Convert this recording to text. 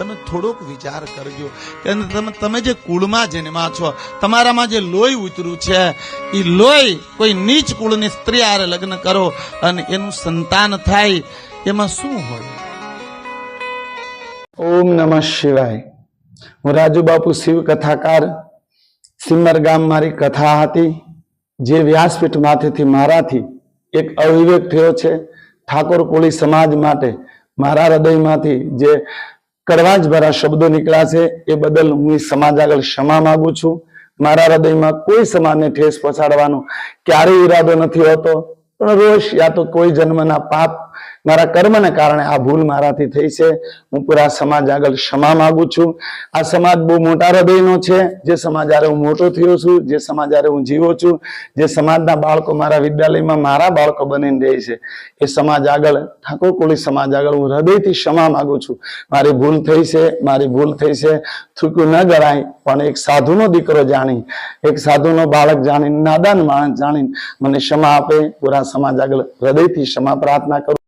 તમે થોડોક વિચાર કરજો કે તમે તમે જે કુળમાં જન્મા છો, તમારામાં જે લોહી ઉતર્યું છે, એ લોહી કોઈ નીચ કુળની સ્ત્રી આરે લગ્ન કરો અને એનું સંતાન થાય, એમાં શું હોય? ઓમ નમઃ શિવાય. હું રાજુ બાપુ શિવ કથાકાર. સિમર ગામ મારી કથા હતી, જે વ્યાસપીઠ માથેથી મારાથી એક અવિવેક થયો છે. ઠાકોર કોળી સમાજ માટે મારા હૃદયમાંથી જે કડવા જ ભરા શબ્દો નીકળ્યા છે. એ બદલ હું સમાજ આગળ ક્ષમા માંગુ છું. મારા હૃદયમાં કોઈ સમાજને ઠેસ પહોંચાડવાનો ક્યારેય ઈરાદો નથી હોતો. પણ રોષ યા તો કોઈ જન્મના પાપ મારા કર્મને કારણે આ ભૂલ મારાથી થઈ છે. હું પૂરા સમાજ આગળ ક્ષમા માંગુ છું. આ સમાજ બહુ મોટા હૃદયનો છે. જે સમાજ હારે હું મોટો થયો છું, જે સમાજ હારે હું જીવો છું, જે સમાજના બાળકો મારા વિદ્યાલયમાં મારા બાળકો બનીને રહે છે. એ સમાજ આગળ, ઠાકોર કોળી સમાજ આગળ હું હૃદયથી ક્ષમા માંગુ છું. મારી ભૂલ થઈ છે, મારી ભૂલ થઈ છે. થૂક્યું ન ગણાય, પણ એક સાધુનો દીકરો જાણી, એક સાધુનો બાળક જાણી નાદાન માણસ જાણી મને ક્ષમા આપે, પૂરા સમાજ આગળ હૃદયથી ક્ષમા પ્રાર્થના કરું